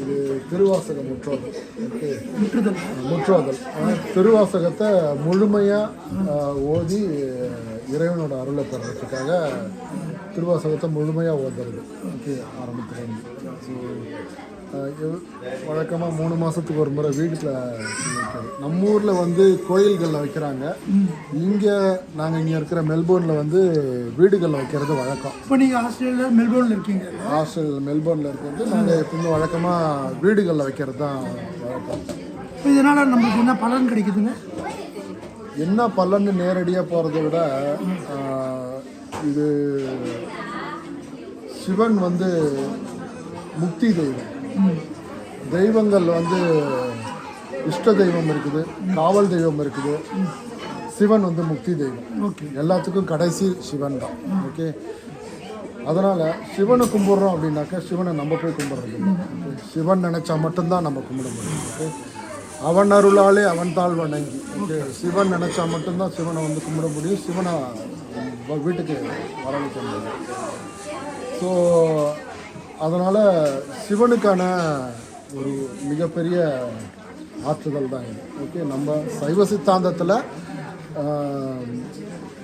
இது திருவாசக முற்றோதல். ஓகே முற்றோதல் திருவாசகத்தை முழுமையாக ஓதி இறைவனோட அருளை பெறதுக்காக திருவாசகத்தை முழுமையாக ஓதுறது. ஓகே ஆரம்பத்துலேருந்து. ஸோ வழக்கமாக மூணு மாதத்துக்கு ஒரு முறை வீட்டில் வைக்கிறது. நம்ம ஊரில் வந்து கோயில்களில் வைக்கிறாங்க. இங்கே நாங்கள் இங்கே இருக்கிற மெல்போர்னில் வந்து வீடுகளில் வைக்கிறது வழக்கம். இப்போ நீங்கள் ஆஸ்திரேலியா மெல்போர்னில் இருக்கீங்க. ஹாஸ்டல் மெல்போர்னில் இருக்கிறது. நாங்கள் எப்பவுமே வழக்கமாக வீடுகளில் வைக்கிறது தான் வழக்கம் இதனால் நம்மளுக்கு என்ன பலன் கிடைக்குதுங்க? என்ன பலன்னு நேரடியாக போகிறத விட இது சிவன் வந்து முக்தி தெய்வம். தெய்வங்கள் வந்து இஷ்ட தெய்வம் இருக்குது காவல் தெய்வம் இருக்குது. சிவன் வந்து முக்தி தெய்வம். ஓகே. எல்லாத்துக்கும் கடைசி சிவன் தான். ஓகே. அதனால் சிவனை கும்பிட்றோம் அப்படின்னாக்கா சிவனை நம்ம போய் கும்பிட்றது. சிவன் நினச்சா மட்டும்தான் நம்ம கும்பிட முடியும். ஓகே. அவன் அருளாலே அவன் தாழ் வணங்கி. ஓகே. சிவன் நினச்சா மட்டும்தான் சிவனை வந்து கும்பிட முடியும். சிவனை வீட்டுக்கு வர வைக்க முடியும். ஸோ அதனால் சிவனுக்கான ஒரு மிகப்பெரிய ஆற்றுதல் தான் இது. ஓகே நம்ம சைவ சித்தாந்தத்தில்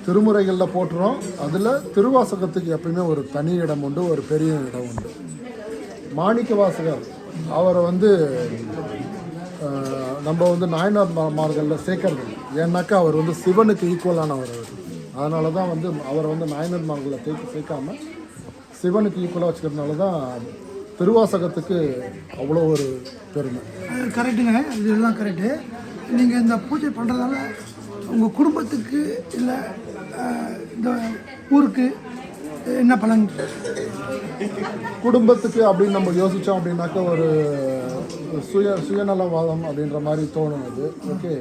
திருமுறைகளில் போட்டுறோம். அதில் திருவாசகத்துக்கு எப்பயுமே ஒரு தனி இடம் உண்டு ஒரு பெரிய இடம் உண்டு. மாணிக்க வாசகர் அவரை வந்து நம்ம வந்து நாயனார் மார்களில் சேர்க்கறது இல்லை. ஏன்னாக்கா அவர் வந்து சிவனுக்கு ஈக்குவலானவர் அவர். அதனால தான் வந்து அவரை வந்து நாயனார் மார்களில் சேர்க்க சேர்க்காம சிவனுக்கு ஈக்குவலாக வச்சுக்கிறதுனால தான் திருவாசகத்துக்கு அவ்வளோ ஒரு பெருமை. கரெக்டுங்க இதெல்லாம் கரெக்டு நீங்கள் இந்த பூஜை பண்ணுறதால உங்கள் குடும்பத்துக்கு இல்லை இந்த ஊருக்கு என்ன பலன்? குடும்பத்துக்கு அப்படின்னு நம்ம யோசித்தோம் அப்படின்னாக்கா ஒரு சுய சுயநலவாதம் அப்படின்ற மாதிரி தோணும் அது. ஓகே.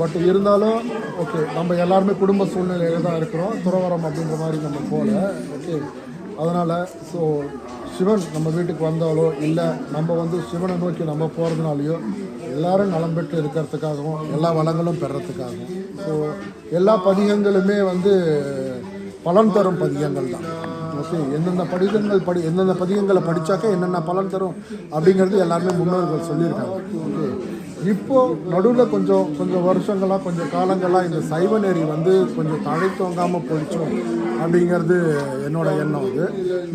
பட் இருந்தாலும் ஓகே நம்ம எல்லாருமே குடும்ப சூழ்நிலையில் தான் இருக்கிறோம். துறவரம் அப்படின்ற மாதிரி நம்ம போகல ஓகே அதனால் ஸோ சிவன் நம்ம வீட்டுக்கு வந்தாலோ இல்லை நம்ம வந்து சிவனை நோக்கி நம்ம போகிறதுனாலையோ எல்லாரும் நலம் பெற்று இருக்கிறதுக்காகவும் எல்லா வளங்களும் பெறத்துக்காகவும் ஸோ எல்லா பதிகங்களுமே வந்து பலன் தரும் பதிகங்கள் தான். ஓகே எந்தெந்த படிகங்கள் படி எந்தெந்த பதிகங்களை படித்தாக்க என்னென்ன பலன் தரும் அப்படிங்கிறது எல்லாருமே முன்னோர்கள் சொல்லியிருக்காங்க. ஓகே இப்போ நடுவில் கொஞ்சம் கொஞ்சம் வருஷங்களாக கொஞ்சம் காலங்களாக இந்த சைவ நெறி வந்து கொஞ்சம் தழை தோங்காமல் போயிடுச்சோம் அப்படிங்கிறது என்னோட எண்ணம் அது.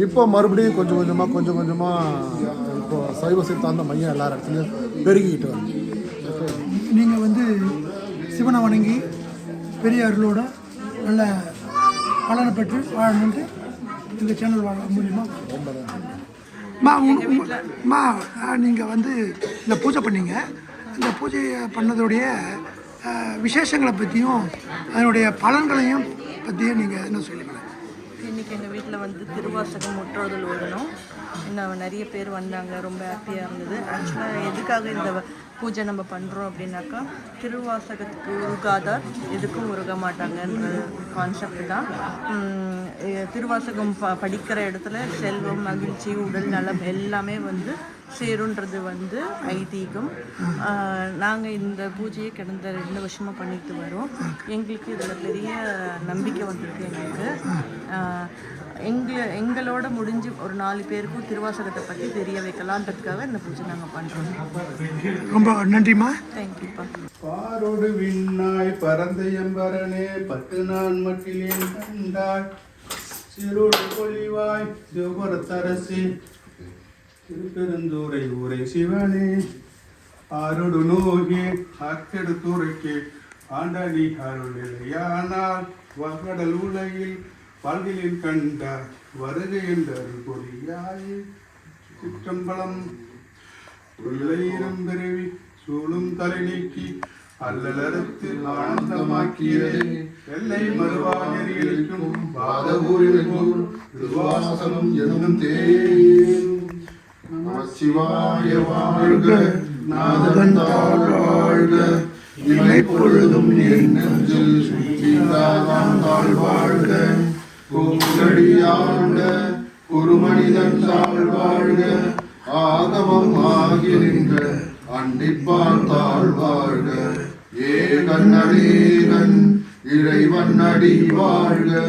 இப்போ மறுபடியும் கொஞ்சம் கொஞ்சமாக கொஞ்சம் கொஞ்சமாக இப்போ சைவ சித்தாந்த மையம் எல்லா இடத்துலையும் பெருகிக்கிட்டு வருது. நீங்கள் வந்து சிவனை வணங்கி பெரிய அருளோட நல்ல பலனை பெற்று வாழணுன்ட்டு இந்த சேனல் வாழ மூலியமா. ரொம்ப மா மா நீங்கள் வந்து இந்த பூஜை பண்ணீங்க. இந்த பூஜை பண்ணதோடைய விசேஷங்களை பற்றியும் அதனுடைய பலன்களையும் பற்றியும் நீங்கள் என்ன சொல்லுங்கள் இன்றைக்கி எங்கள் வீட்டில் வந்து திருவாசகம் முற்றோதல் ஓடணும் இன்னும் நிறைய பேர் வந்தாங்க ரொம்ப ஹாப்பியாக இருந்தது. ஆக்சுவலாக எதுக்காக இந்த பூஜை நம்ம பண்ணுறோம் அப்படின்னாக்கா திருவாசகத்துக்கு உருகாதார் எதுக்கும் உருக மாட்டாங்கன்ற கான்செப்ட் தான். திருவாசகம் ப படிக்கிற இடத்துல செல்வம் மகிழ்ச்சி உடல் நலம் எல்லாமே வந்து சேருன்றது வந்து ஐதீகம். நாங்கள் இந்த பூஜையை கடந்த ரெண்டு வருஷமாக பண்ணிட்டு வரோம். எங்களுக்கு இதில் பெரிய நம்பிக்கை வந்திருக்கு எங்களுக்கு ஆஹ் எங்க எங்களோட முடிஞ்சு ஒரு நாலு பேருக்கும் திருவாசகத்தை பற்றி தெரிய வைக்கலான்றதுக்காக இந்த பூஜை நாங்கள் பண்ணுறோம் ரொம்ப நன்றிம்மா. தேங்க்யூப்பா பாரோடு விண்ணாய் பரந்த எம்பரனே பத்து நாள் மட்டிலேன் கண்டாய். சிறுடு பொலிவாய் சிவபுரத்தரசே திருப்பெருந்தூரை ஊரை சிவனே ஆரோடு நோகே அக்கெடுத்துரைக்கு ஆண்டாடி அருளிலையானால் வகடல் உலகில் வாழ்விலில் கண்டாய் வருக என்றரு பொறியாயே சிற்றம்பலம் உள்ளயிரம் பிறவி சூழும் தலை நீக்கி அல்லலறுத்து ஆனந்தமாக்கியது. எல்லை மறுவா நெறிகளுக்கும் பாத ஊரிலும் திருவாசனம் என்னும் தேரும் சிவாய வாழ்க நாதன் வாழ்க. இமை பொழுதும் என் நெஞ்சில் சீதாதான் தாழ் வாழ்க. கூடடியாண்ட குருமனிதன் தாழ் வாழ்க. ஆகமம் ஆகின்ற அண்டிப்பால் தாழ் வாழ்க. ஏகன் அநேகன் இறைவன் அடி வாழ்க.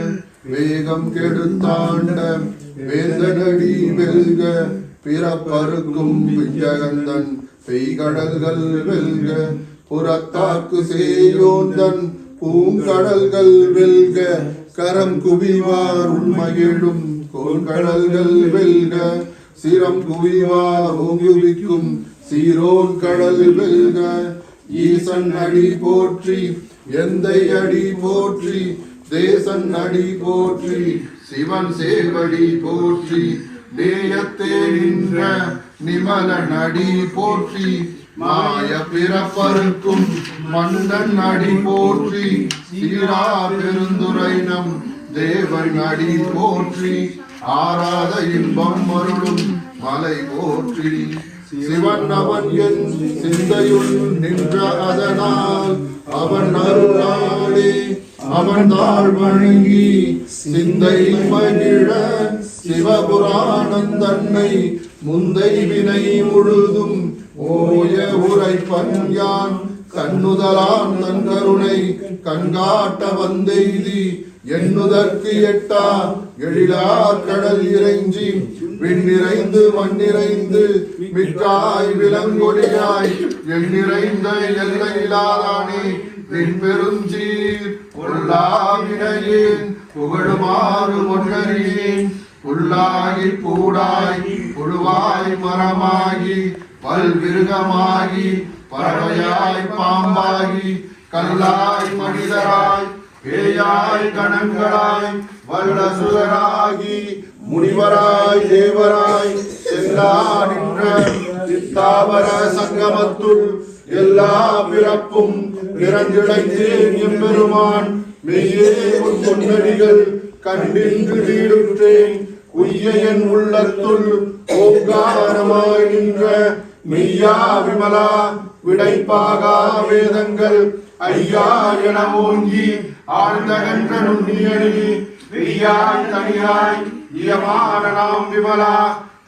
வேகம் கெடுத்தாண்ட வேந்தனடி வெல்க. பிறப்பருக்கும் விஜயந்தன் பெய்கடல்கள் வெல்க புறத்தாக்கு சேயோந்தன் பூங்கடல்கள் வெல்க கரம் குவிவார் உண்மையிடும் கோன்கடல்கள் வெல்க சிரம் குவிவார் ஓங்குவிக்கும் சீரோன் கடல் வெல்க. ஈசன் அடி போற்றி எந்தை அடி போற்றி தேசன் அடி போற்றி சிவன் சேவடி போற்றி நேயத்தே நின்ற நிமலன் அடி போற்றி மாய பிறப்பருக்கும் மன்னன் அடி போற்றி சீரா பெருந்துரை நம் தேவன் அடி போற்றி. ஆராத இன்பம் அருளும் மலை போற்றி. சிவன் அவன் என் சிந்தையுள் நின்ற அதனால் அவன் அருளாளே அவன் தாழ் வணங்கி சிந்தை மகிழ சிவபுராணம் தன்னை முந்தை வினை முழுதும் ஓய உரைப்பன் யான். கண்ணுதலான் தன் கருணை கண்காட்ட வந்தெய்தி எண்ணுதற்கு எட்டா எழிலா கடல் இறைஞ்சி. விண்ணிறைந்து மண்ணிறைந்து மிக்காய் விலங்கொழியாய். எண்ணிறைந்த எல்லையிலாதானே நின் பெருஞ்சீர் புகழுமாறு ஒன்றறியேன் புல்லாகி பூடாய் புழுவாய் மரமாகி பல்விருகமாகி பறவையாய் பாம்பாகி கல்லாய் மனிதராய் பேயாய் கணங்களாய் வல்லசுரராகி முனிவராய் தேவராய் செல்லா நின்ற சித்தாவர சங்கமத்துள் எல்லா பிறப்பும் நிறைந்திழைத்தேன் எம்பெருமான் மெய்யே உன் பொன்னடிகள் கண்டின்று வீடுற்றேன். உய்ய உள்ளத்துள் ஓங்காரமாய் நின்ற மெய்யா விமலா விடைப்பாகா வேதங்கள். ஐயா என ஓங்கி ஆழ்ந்தகன்ற வெய்யாய் தனியாய் இயமான நாம் விமலா.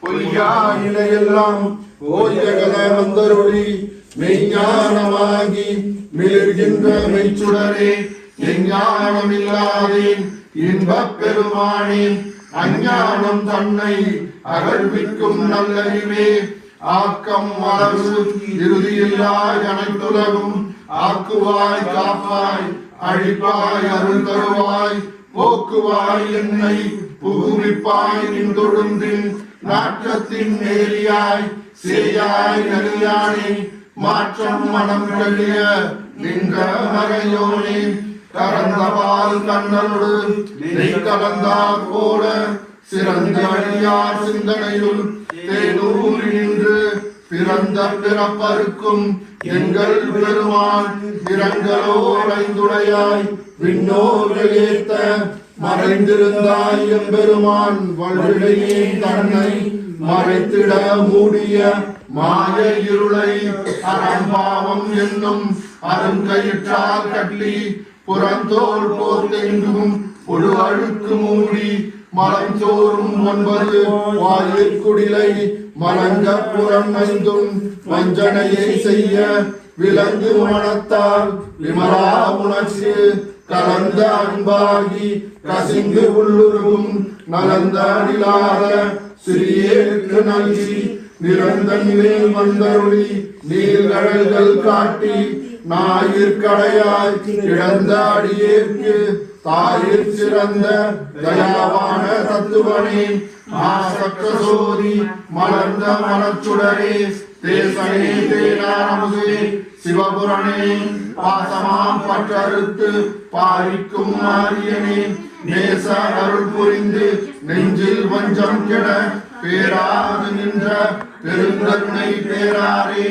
பொய்யா நிலையெல்லாம் ஓய்யகல வந்தருளி மெய்ஞானமாகி மிளிர்கின்ற மெய்ச்சுடரே எஞ்ஞானம் இல்லாதேன் இன்பப் பெருமானேன் அஞ்ஞானம் தன்னை அகழ்விக்கும் நல்லறிவே. ஆக்கம் அளவு இறுதியில்லாய் அனைத்துலகும் ஆக்குவாய் காப்பாய் அழிப்பாய் அருள் தருவாய். போக்குவாய் என்னை புகுமிப்பாய் நின்றொழுந்தின் நாற்றத்தின் நேரியாய் சேயாய் நெறியானே. மாற்றம் மனம் கழிய லிங்க நின்ற மறையோனே கறந்தபால் கண்ணனோடு நீ கலந்தார் போல சிறந்த அழியார் சிந்தனையுள் தேனூர் நின்று பிறந்த பிறப்பருக்கும் எங்கள் பெருமான் இரங்கலோர் ஐந்துடையாய் விண்ணோர்கள் ஏத்த மறைந்திருந்தாய் எம்பெருமான் வல்விடையே தன்னை மறைத்திட மூடிய மாய இருளை அறம்பாவம் என்னும் அருங்கயிற்றால் கட்டி புறந்தோல் போர்த்தெங்கும் புழு அழுக்கு மூடி மலஞ்சோறும் ஒன்பது வாயில் குடிலை மலங்க புறம் ஐந்தும் வஞ்சனையை செய்ய விலங்கு மனத்தால் விமலா உணர்ச்சி கலந்த அன்பாகி கசிந்து உள்ளுருவும் நலந்த அடிலாத சிறியேற்கு நல்கி நிரந்தன் மேல் வந்தருளி நீர்கடல்கள் காட்டி ஞாயிற்கடையாய் கிடந்த அடியேற்கு தாயிற் சிறந்த தயாவான தத்துவனே மாசக்க சோதி மலர்ந்த மனச்சுடரே தேசனே தேனாரமுதே சிவபுரணே பாசமாம் பற்றறுத்து பாரிக்கும் மாரியனே நேச அருள் புரிந்து நெஞ்சில் வஞ்சம் கிட பேராது நின்ற பெருந்தன்மை பேராரே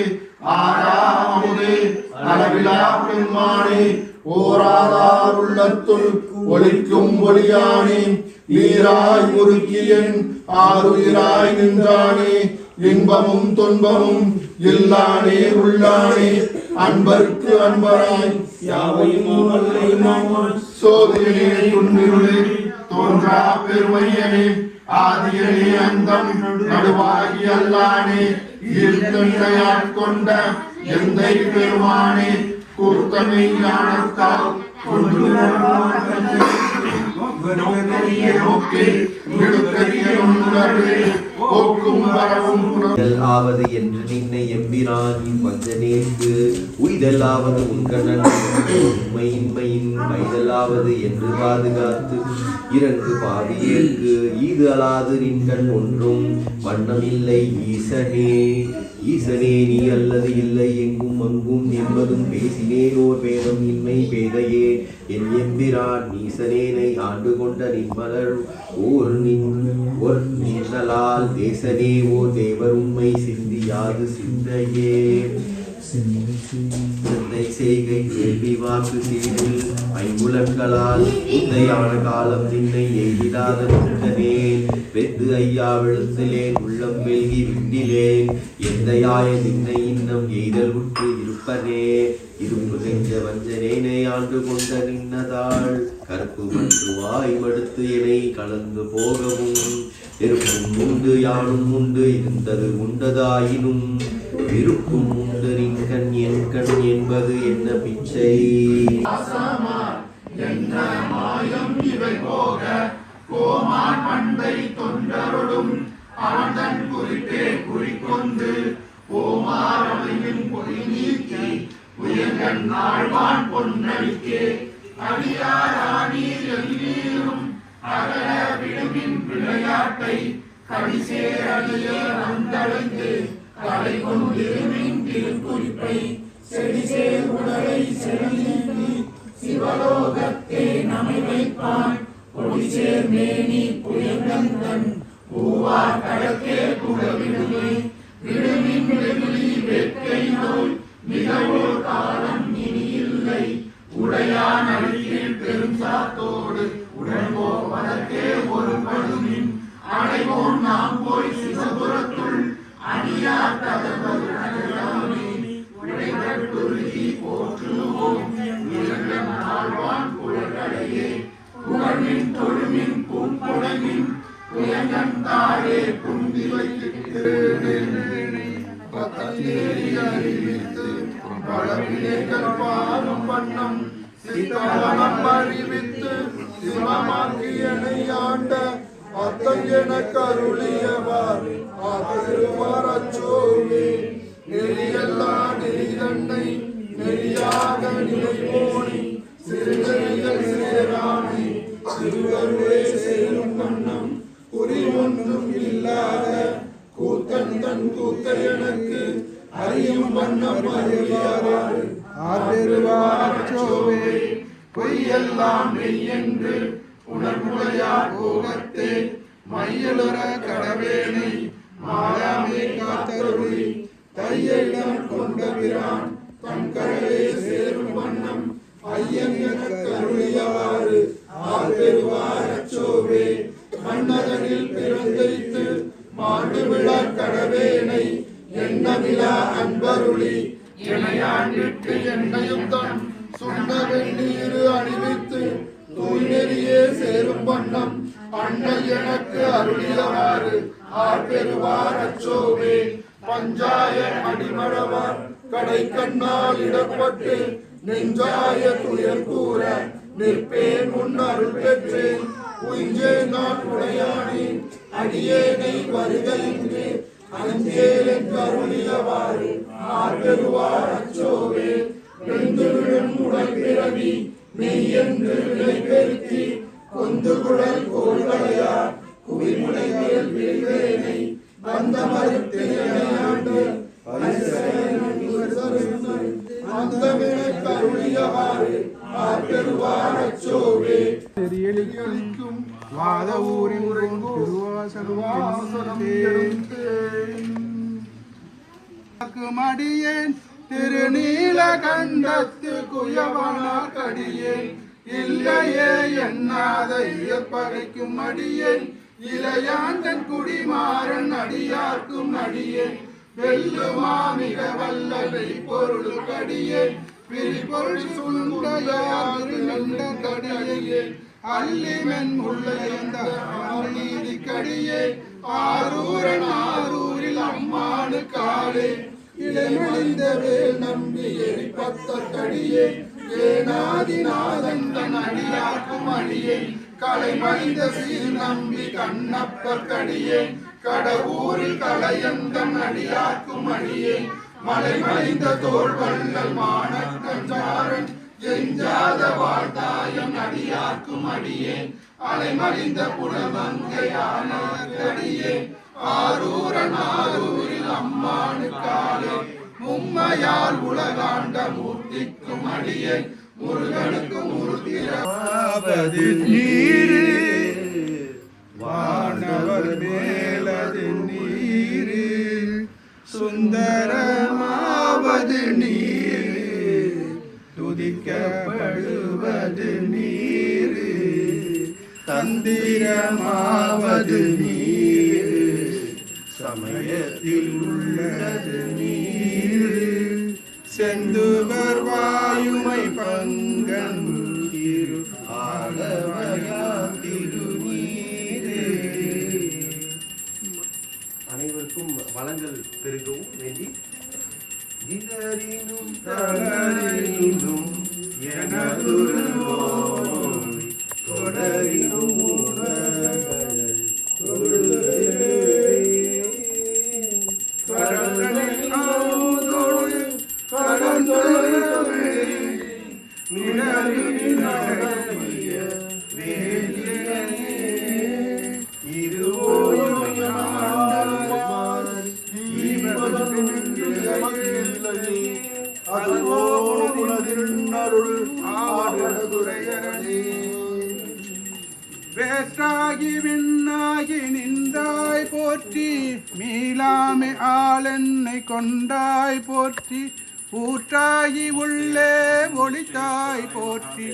ஆறாமுதே அளவிலா பெண்மானே ஓராதார் உள்ளத்துள் ஒளிக்கும் ஒளியானே நீராய் முறுக்கியன் ஆறுயிராய் நின்றானே இன்பமும் துன்பமும் இல்லானே உள்ளானே அன்பர்க்கு அன்பராய் யாவையும் சோதியனே துன்பிருளே தோன்றா பெருமையனே ஆதியனே அந்தம் நடுவாகி அல்லானே ஈர்த்தனையாட் கொண்ட எந்தை பெருமானே கூர்த்தனை ஞானத்தால் கொண்டு நோக்கி விடுக்கரிய உணர்வு ஆவது என்று நின்னை எம்பிரான் வஞ்சனேற்கு உய்தலாவது ஆவது உண்மையின்மையின் மைதலாவது என்று பாதுகாத்து இரண்டு பாவியேற்கு ஈது அலாது நின்கண் ஒன்றும் வண்ணமில்லை ஈசனே. ஈசனே நீ அல்லது இல்லை எங்கும் அங்கும் என்பதும் பேசினேன் ஓர் பேதம் இன்மை பேதையே. என் எம்பிரான் ஈசனேனை ஆண்டு கொண்ட நின்மலர் ஓர் நின் ஒரு தேசதேவோ தேவரும்மை சிந்தியாது சிந்தையே. சிந்தை. செய்கை கேள்வி வாக்கு செய்தில் ஐம்புலன்களால் உண்மையான காலம் நின்னை எய்திடாத நின்றனேன் வெத்து ஐயா விழுத்திலேன் உள்ளம் வெல்கி விண்டிலேன் எந்தையாய நின்னை இன்னம் எய்தல் உற்று இருப்பனே. இரும்பு நெஞ்ச வஞ்சனேனை ஆண்டு கொண்ட நின்னதாள் கற்பு மற்று வாய் மடுத்து என்னை கலந்து போகவும். நெருப்பும் உண்டு யானும் உண்டு இருந்தது உண்டதாயினும். இருக்கும் உண்டு கண் என் கண் என்பது என்ன பிச்சை? கோமான் பண்பை தொண்ட அடைவோம் நாம் போய் சிவபுரத்துள் அடியார் கதவது அடையாமே உடைகட்டுருகி போற்றுவோம் இரண்டம் ஆழ்வான் புகழ்கடையே புகழ்மின் தொழுமின் பூம்புடைமின் புயங்கன் தாழே குந்தி வைத்து பத்தேரி அறிவித்து பழவினைகள் பாரும் அறியும் ஆதருவாச்சோவே பொய்யெல்லாம் மெய்யென்று உணர்வுடையார் கோகத்தே மையலுற கடவேனை மாலாமே காத்தருளி தையிடம் கொண்ட தன் கரையை சேரும் வண்ணம் ஐயன் அன்னை எனக்கு அருளியவாறு. ஆர்பெருவார் அச்சோவே பஞ்சாய அடிமழவார் கடை கண்ணால் இடப்பட்டு நெஞ்சாய துயர் கூற நிற்பேன் உன் அருள் பெற்று உயிஞ்சே நான் உடையானேன் அடியேனை வருகையின்றி. அஞ்சேலன் கருளியவாறு ஆர்பெருவார் அச்சோவே வெந்துவிழும் உடல் பிறவி மெய்யென்று விலை பெருக்கி கொந்து குழல் கோள்களையா குவிமுனைகள் விழுவேனை வந்த மறுத்தேனையாண்டு தெரியலிக்கும் வாத ஊரின் திருவாசகம் மடியேன் கடியேன். இல்லையே எண்ணாத இயற்பகைக்கும் அடியேன். இளையாண்டன் குடிமாறன் அடியார்க்கும் அடியேன். வெல்லுமா மிக வல்லவை பொருள் கடியேன் பிரிபொருள் சுண்டையார் கடியே அல்லிமென் முள்ளையந்த கடியே. ஆரூரன் ஆரூரில் அம்மானு காலே. இடமடைந்த வேல் நம்பி எரிபத்த கடியே. ஏனாதிநாதன் தன் அடியார்க்கும் அடியே கலை மனித சீர் நம்பி கண்ணப்பர் கடியே கடவுரில் கலையந்தன் அடியாக்கும் அடியே மலை மலிந்த தோல் வள்ளல் மாணக்கஞ்சாரன் எஞ்சாத வாழ்தாயம் அடியாக்கும் அடியே அலைமறிந்த புலமங்கையான ஆரூரன் ஆரூரில் அம்மானுக்காலே மும்மையால் உலகாண்ட மூர் முத்திக்கும் அடியை முருகனுக்கும் மூர்த்தியாவது நீரு வானவர் மேலது நீரு சுந்தரமாவது நீரு துதிக்கப்படுவது நீரு தந்திரமாவது நீரு சமயத்தில் உள்ளது நீரு. செந்துவர் வாயுமை பங்கன் திரு ஆகவயா திருநீரு. அனைவருக்கும் வளங்கள் பெருகவும் வேண்டி இதறினும் தளரினும் எனதுரு ஆளென்னை கொண்டாய் போற்றி ஊற்றாகி உள்ளே ஒளித்தாய் போற்றி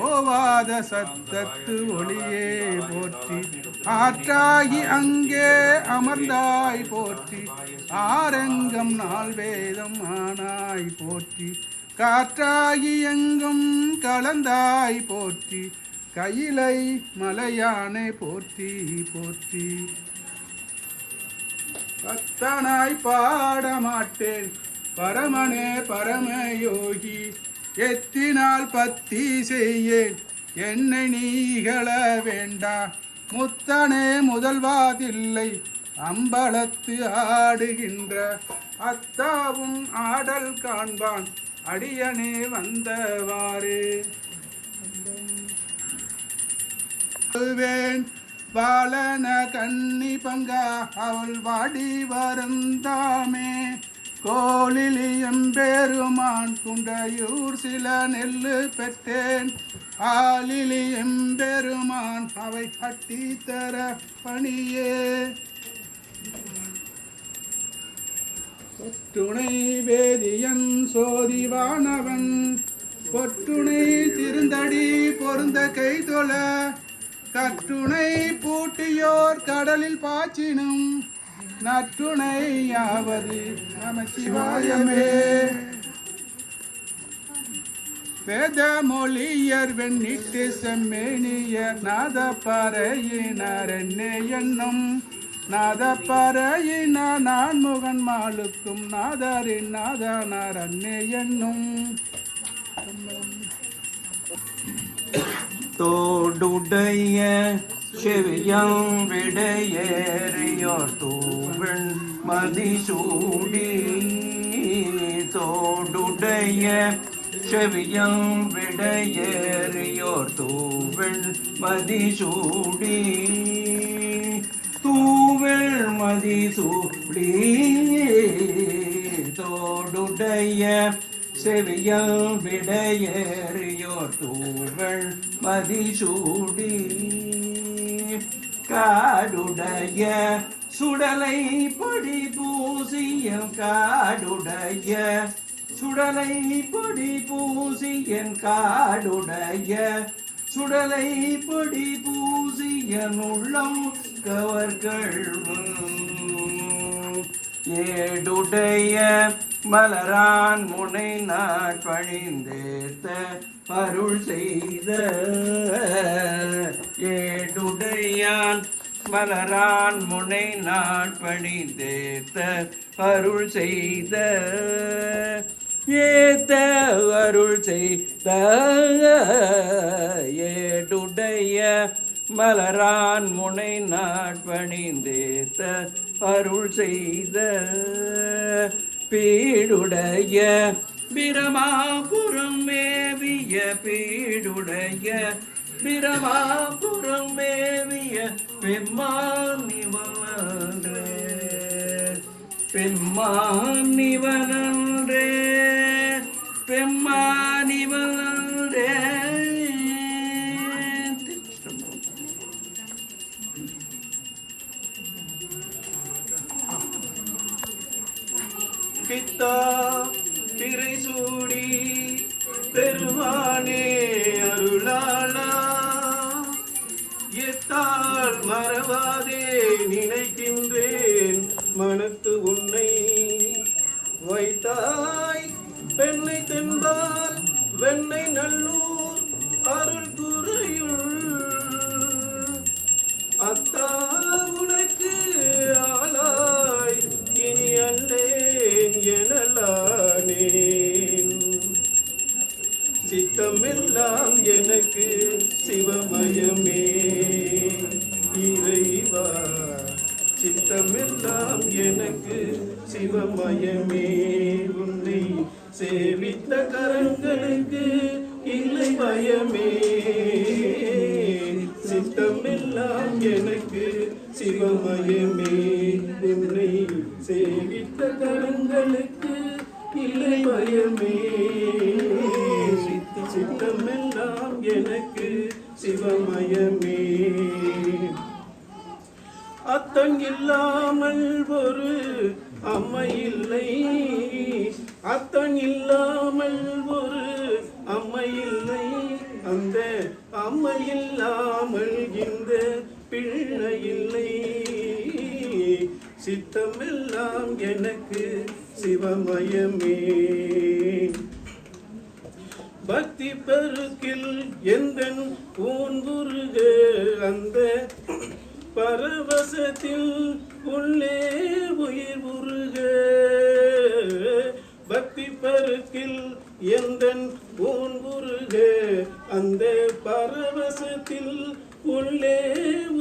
ஓவாத சத்தத்து ஒளியே போற்றி ஆற்றாகி அங்கே அமர்ந்தாய் போற்றி ஆரங்கம் நாள் வேதம் ஆனாய் போற்றி காற்றாகி எங்கும் கலந்தாய் போற்றி கையிலை மலையானை போற்றி போற்றி. பக்தனாய் பாடமாட்டேன். பரமனே பரமயோகி எத்தினால் பத்தி செய்யேன். என்னை நீகள வேண்டா முத்தனே முதல்வாதில்லை. அம்பலத்து ஆடுகின்ற அத்தாவும் ஆடல் காண்பான். அடியனே வந்தவாறே. வேன் பாலன கன்னி பங்கா அவள் வாடி வருந்தாமே கோலிலியம் பெருமான் குண்டையூர் சில நெல்லு பெற்றேன். ஆலிலியம் பெருமான் அவை கட்டி தர பணியே. துணை வேதியன் சோதிவானவன் பொற்றுணை திருந்தடி பொருந்த கைதொழ கட்டுணை பூட்டியோர் கடலில் பாய்ச்சினும் நற்றுணையாவது நமச்சிவாயமே. வேத மொழியர் வெண்ணிட்டு செம்மேனியர் நாத பறையினர் என்னே என்னும் நாத பறையின நான் முகன் மாலுக்கும் நாதரின் நாதனார் அன்னே என்னும். தோடுடைய செவியம் விடையேறியோர் தூவன் மதிசூடி தோடுடைய செவியம் விடையேறியோர் தூவன் மதிசூடி தூவல் மதிசூடி தோடுடைய செவியம் விடையேறியோர் தூவள் மதிசூடி. காடுடைய சுடலை பொடி பூசியம் காடுடைய சுடலை பொடி பூசியன் காடுடைய சுடலை பொடி பூசியன் உள்ளம் கவர்கள் ஏடுடைய மலரான் முனை நாட்பணிந்தேத்த அருள் செய்த ஏடுடையான் மலரான் முனை நாட்பணிந்தேத்த அருள் செய்த ஏத்த அருள் செய்த ஏடுடைய மலரான் முனை நாட்பணிந்தேத்த அருள் செய்த பீடுடைய பிரமாபுரம் மேவிய பீடுடைய பிரமாபுரம் மேவிய பெம்மானிவனன்றே. பெம்மானிவனன்றே பெம்மானிவனன்றே பித்தா திரை சூடி பெருமானே அருளாளா. எத்தால் மறவாதே நினைக்கின்றேன் மனத்து உன்னை. வைத்தாய் பெண்ணை தென்பால் வெண்ணை நல்ல சிவமயமே அத்தன் இல்லாமல் ஒரு அம்மை இல்லை அத்தன் இல்லாமல் ஒரு அம்மை இல்லை அந்த அம்மை இல்லாமல் இந்த பிள்ளை இல்லை சித்தமெல்லாம் எனக்கு சிவமயமே. பக்தி பெருக்கில் எந்தன் பூன்புருக அந்த பரவசத்தில் உள்ளே உயிர் உருக. பக்தி பெருக்கில் எந்தன் பூன்புருக அந்த பரவசத்தில் உள்ளே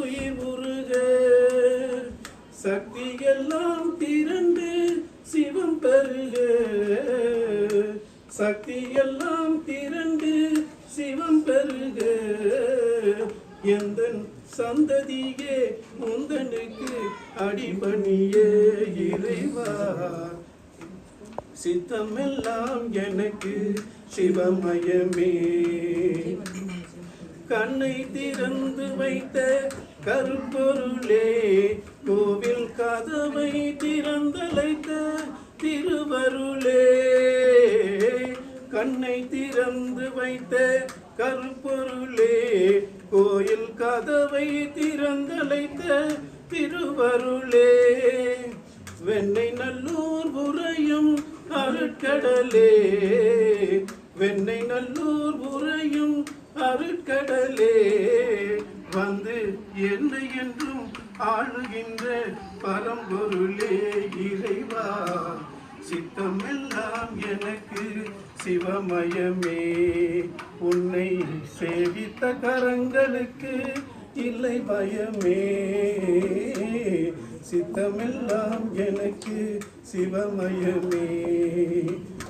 உயிர் உருக. சக்தியெல்லாம் திரண்டு சிவம் பெருக. சக்தியெல்லாம் சிவமயமே. கண்ணை திறந்து வைத்த கருப்பொருளே கோவில் கதவை திறந்தழைத்த திருவருளே. கண்ணை திறந்து வைத்த கருப்பொருளே கோயில் கதவை திறந்தழைத்த திருவருளே. வெண்ணை நல்லூர் உறையும் அருட்கடலே சென்னை நல்லூர் உறையும் அருட்கடலே வந்து என்னை என்றும் ஆளுகின்ற பரம்பொருளே இறைவா. சித்தமெல்லாம் எனக்கு சிவமயமே. உன்னை சேவித்த கரங்களுக்கு இல்லை பயமே. சித்தமெல்லாம் எனக்கு சிவமயமே.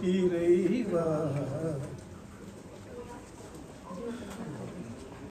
இறைவா.